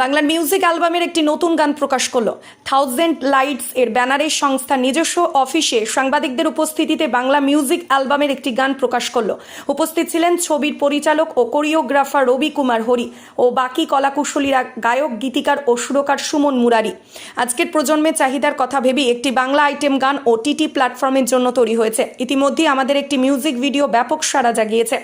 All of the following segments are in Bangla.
বাংলার মিউজিক অ্যালবামের একটি নতুন গান প্রকাশ করল। থাউজেন্ড লাইটস এর ব্যানারের সংস্থা নিজস্ব অফিসে সাংবাদিকদের উপস্থিতিতে বাংলা মিউজিক অ্যালবামের একটি গান প্রকাশ করল। উপস্থিত ছিলেন ছবির পরিচালক ও কোরিওগ্রাফার রবি কুমার হরি ও বাকি কলাকুশলীরা গায়ক, গীতিকার ও সুরকার সুমন মুরারি। আজকের প্রজন্মের চাহিদার কথা ভেবেই একটি বাংলা আইটেম গান ও টিটি প্ল্যাটফর্মের জন্য তৈরি হয়েছে। ইতিমধ্যেই আমাদের একটি মিউজিক ভিডিও ব্যাপক সাড়া জাগিয়েছে।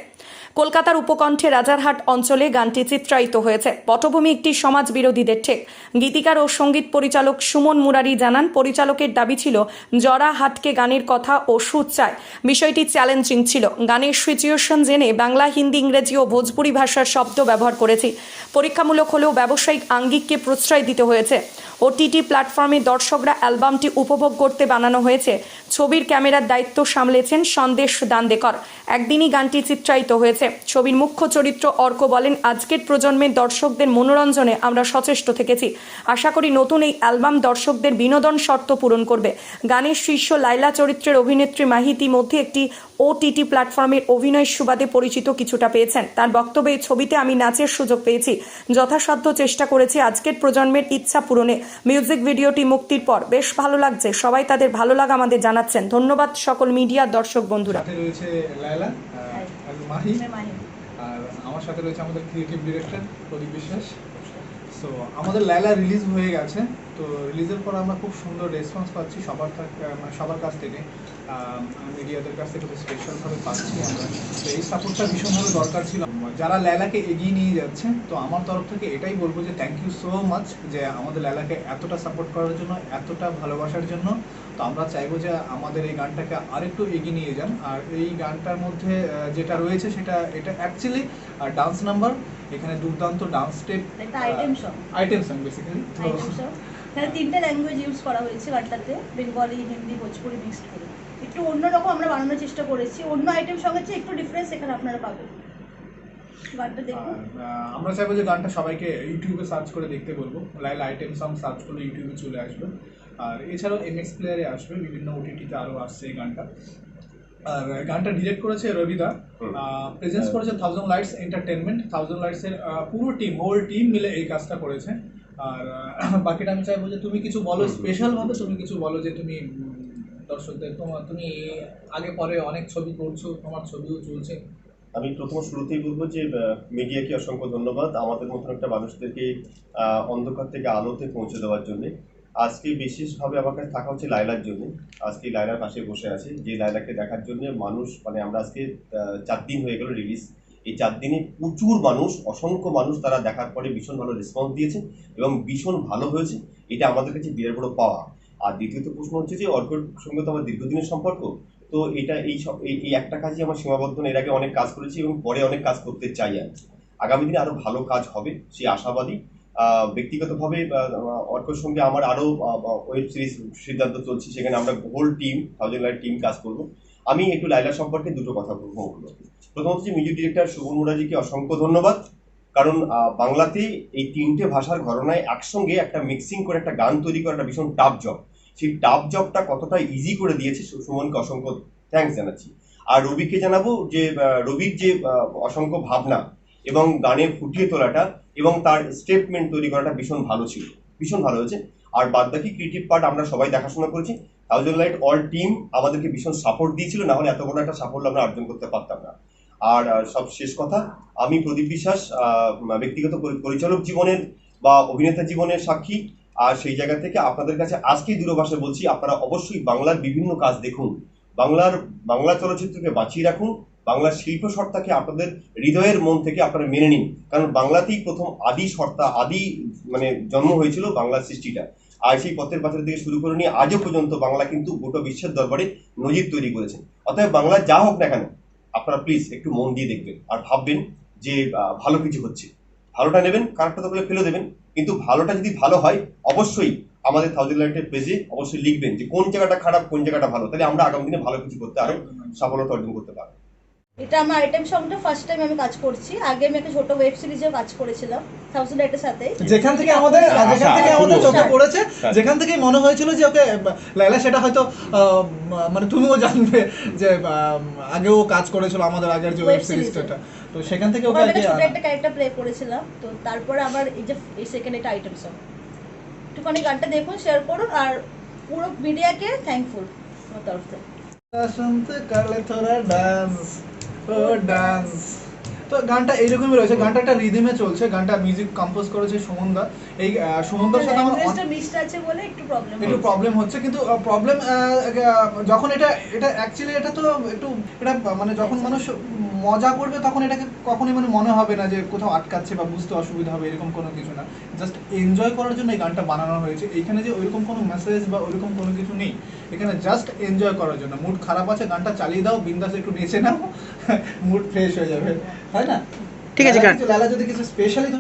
কলকাতার উপকণ্ঠে রাজারহাট অঞ্চলে গানটি চিত্রায়িত হয়েছে। পটভূমি একটি সমাজ বিরোধীদের ঠেক। গীতিকার ও সংগীত পরিচালক সুমন মুরারি জানান, পরিচালকের দাবি ছিল, জরা হাটকে গানের কথা ও সুর চায়। বিষয়টি চ্যালেঞ্জিং ছিল। গানের সিচুয়েশন জেনে বাংলা, হিন্দি, ইংরেজি ও ভোজপুরি ভাষার শব্দ ব্যবহার করেছি। পরীক্ষামূলক হলেও ব্যবসায়িক আঙ্গিককে প্রশ্রয় দিতে হয়েছে। ওটিটি প্ল্যাটফর্মে দর্শকরা অ্যালবামটি উপভোগ করতে বানানো হয়েছে। ছবির ক্যামেরার দায়িত্ব সামলেছেন সন্দেশ দান্দেকর। একদিনই গানটি চিত্রায়িত হয়েছে। ছবির মুখ্য চরিত্র অর্ক বলেন, আজকের প্রজন্মের দর্শকদের মনোরঞ্জনে আমরা সচেষ্ট থেকেছি। আশা করি নতুন এই অ্যালবাম দর্শকদের বিনোদন শর্ত পূরণ করবে। গানের শীর্ষ লাইলা চরিত্রের অভিনেত্রী মাহিতি মধ্যে একটি ওটিটি প্ল্যাটফর্মের অভিনয় সুবাদে পরিচিত কিছুটা পেয়েছেন। তার বক্তব্যে ছবিতে আমি নাচের সুযোগ পেয়েছি। যথাসাধ্য চেষ্টা করেছি আজকের প্রজন্মের ইচ্ছা পূরণে। মিউজিক ভিডিওটি মুক্তির পর বেশ ভালো লাগছে। সবাই তাদের ভালো লাগা আমাদের জানাচ্ছেন। ধন্যবাদ সকল মিডিয়া দর্শক বন্ধুরা। সাথে রয়েছে লায়লা মাহি। আর আমার সাথে রয়েছে আমাদের ক্রিয়েটিভ ডিরেক্টর প্রদীপ বিশ্বাস। সো আমাদের লায়লা রিলিজ হয়ে গেছে। তো রিলিজের পর আমরা খুব সুন্দর রেসপন্স পাচ্ছি সবার থাক- মানে সবার কাছ থেকে। মিডিয়াদের কাছ থেকে স্পেশালভাবে পাচ্ছি আমরা। তো এই সাপোর্টটা ভীষণভাবে দরকার ছিল। যারা লায়লাকে এগিয়ে নিয়ে যাচ্ছে তো আমার তরফ থেকে এটাই বলব যে থ্যাংক ইউ সো মাচ যে আমাদের লায়লাকে এতটা সাপোর্ট করার জন্য এতটা ভালোবাসার জন্য। তো আমরা চাইব যে আমাদের এই গানটাকে আরেকটু এগিয়ে নিয়ে যান। আর এই গানটার মধ্যে যেটা রয়েছে সেটা এটা অ্যাকচুয়ালি ডান্স নাম্বার এখানে দুর্দান্ত dance step. Item song basically item song এখানে তিনটে ল্যাঙ্গুয়েজ ইউজ করা হয়েছে গানটাতে বেঙ্গলি হিন্দি ভোজপুরি মিক্সড করে। একটু অন্যরকম আমরা বানানোর চেষ্টা করেছি। অন্য আইটেম সঙ্গে চেয়ে একটু ডিফারেন্স এখানে আপনারা পাবেন। গানটা দেখুন। আমরা চাইব যে গানটা সবাইকে ইউটিউবে সার্চ করে দেখতে বলব। লাইল আইটেম সং সার্চ করলে ইউটিউবে চলে আসবে। আর এছাড়াও এমএক্স প্লেয়ারে আসবে বিভিন্ন ওটিটিতে আরও আসছে এই গানটা। আর গানটা ডিরেক্ট করেছে রবিদা। প্রেজেন্স। করেছে থাউজেন্ড লাইটস এন্টারটেনমেন্ট থাউজেন্ড লাইটসের পুরো টিম হোল টিম মিলে এই কাজটা করেছে। আর বাকিটা আমি চাইব যে তুমি কিছু বলো হুম, হুম। স্পেশাল ভাবে তুমি কিছু বলো যে তুমি দর্শকদের তোমার তুমি আগে পরে অনেক ছবি করছ তোমার ছবিও চলছে। আমি প্রথম শুরুতেই বলব যে মিডিয়াকে অসংখ্য ধন্যবাদ আমাদের মতন একটা মানুষদেরকে অন্ধকার থেকে আলোতে পৌঁছে দেওয়ার জন্য। আজকে বিশেষভাবে আমার কাছে থাকা হচ্ছে লাইলার জন্য। আজকে লাইলার পাশে বসে আছে। যে লাইলাকে দেখার জন্য মানুষ মানে আমরা আজকে চার দিন হয়ে গেল রিলিজ এই চার দিনে প্রচুর মানুষ, অসংখ্য মানুষ তারা দেখার পরে ভীষণ ভালো রেসপন্স দিয়েছে এবং ভীষণ ভালো হয়েছে। এটা আমাদের কাছে বিরাট বড় পাওয়া। আর দ্বিতীয়ত প্রশ্ন হচ্ছে যে অর্কর সঙ্গে তো আমার দীর্ঘদিনের সম্পর্ক, তো এটা এই সব এই একটা কাজই আমার সীমাবদ্ধ এর আগে অনেক কাজ করেছি এবং পরে অনেক কাজ করতে চাই আমি আগামী দিনে আরও ভালো কাজ হবে সেই আশাবাদী। ব্যক্তিগতভাবে অর্কর সঙ্গে আমার আরও ওয়েব সিরিজ সিদ্ধান্ত চলছে, সেখানে আমরা whole team thousand light team কাজ করব। আমি একটু লাইলা সম্পর্কে দুটো কথা বলব ওগুলো। প্রথম হচ্ছে মিউজিক ডিরেক্টর সুবন মুরাজিকে অসংখ্য ধন্যবাদ। কারণ বাংলাতে এই তিনটে ভাষার ঘটনায় একসঙ্গে একটা মিক্সিং করে একটা গান তৈরি করা একটা ভীষণ টাফ জব সেই টাফ জবটা কতটা ইজি করে দিয়েছে সুমনকে অসংখ্য থ্যাঙ্কস জানাচ্ছি। আর রবিকে জানাব যে রবির যে অসংখ্য ভাবনা এবং গানে ফুটিয়ে তোলাটা এবং তার স্টেটমেন্ট তৈরি করাটা ভীষণ ভালো ছিল। ভীষণ ভালো হয়েছে। আর বাদ বাকি ক্রিয়েটিভ পার্ট আমরা সবাই দেখাশোনা করেছি। থাউজেন্ড লাইট অল টিম আমাদেরকে ভীষণ সাপোর্ট দিয়েছিল, না হলে এত বড় একটা সাফল্য আমরা অর্জন করতে পারতাম না। আর সব শেষ কথা, আমি প্রদীপ বিশ্বাস ব্যক্তিগত পরিচালক জীবনের বা অভিনেতা জীবনের সাক্ষী। আর সেই জায়গা থেকে আপনাদের কাছে আজকেই দূরভাষে বলছি, আপনারা অবশ্যই বাংলার বিভিন্ন কাজ দেখুন। বাংলার, বাংলা চলচ্চিত্রকে বাঁচিয়ে রাখুন, বাংলার শিল্প সত্তাকে আপনাদের হৃদয়ের মন থেকে আপনারা মেনে নিন। কারণ বাংলাতেই প্রথম আদি সত্তা আদি মানে জন্ম হয়েছিল বাংলার সৃষ্টিটা। আর সেই পথের পাথর থেকে শুরু করে নিয়ে আজও পর্যন্ত বাংলা কিন্তু গোটা বিশ্বের দরবারে নজির তৈরি করেছে। অতএব বাংলা যা হোক না কেন আপনারা প্লিজ একটু মন দিয়ে দেখবেন আর ভাববেন যে ভালো কিছু হচ্ছে। ভালোটা নেবেন কারেক্টটা তাহলে ফেলে দেবেন কিন্তু ভালোটা যদি ভালো হয় অবশ্যই আমাদের থাউজেন্ড লাইটের পেজে অবশ্যই লিখবেন যে কোন জায়গাটা খারাপ কোন জায়গাটা ভালো। তাহলে আমরা আগামী দিনে ভালো কিছু করতে আরও সফলতা অর্জন করতে পারব। এটা আমার আইটেম সংটা ফার্স্ট টাইম আমি কাজ করছি। আগে আমি একটা ছোট ওয়েব সিরিজেও কাজ করেছিলাম থাউজেন্ড এর সাথে। যেখান থেকে আমাদের যেখান থেকে আমাদের শুরু। চোখে পড়েছে হ্যাঁ। যেখান থেকে মনে হয়েছিল যে ওকে লাইলা সেটা হয়তো আহ, মানে তুমিও জানবে যে আহ, আগেও কাজ করেছিল আমাদের আগের যে ওয়েব। সিরিজটা তো সেখান থেকে ওকে কি একটা ছোট একটা ক্যারেক্টার প্লে করেছিলাম। তো তারপরে আবার এই যে এই সেকেন্ড একটা আইটেম সং একটুখানি গানটা দেখুন শেয়ার করুন আর পুরো মিডিয়াকে থ্যাঙ্কফুল আমার তরফ থেকে। শুনতে কালে তোরা ডান্স ও ডান্স তো গানটা এইরকমই রয়েছে গানটা একটা রিদিমে চলছে গানটা মিউজিক কম্পোজ করেছে সুমনদা। এই সুমনদার সাথে আমার আছে বলে একটু প্রবলেম একটু প্রবলেম হচ্ছে কিন্তু প্রবলেম যখন এটা এটা অ্যাকচুয়ালি এটা তো একটু এটা মানে যখন মানুষ মজা করবে তখন এটাকে কখনোই মানে মনে হবে না যে কোথাও আটকাচ্ছে বা বুঝতে অসুবিধা হবে এরকম কোনো কিছু না। জাস্ট এনজয় করার জন্য এই গানটা বানানো হয়েছে। এইখানে যে ওইরকম কোনো মেসেজ বা ওইরকম কোনো কিছু নেই। এখানে জাস্ট এনজয় করার জন্য। মুড খারাপ আছে গানটা চালিয়ে দাও বিন্দাস একটু নেচে নাও। মুড ফ্রেশ হয়ে যাবে। না? ঠিক আছে, কারণ লালা যদি কিছু স্পেশালি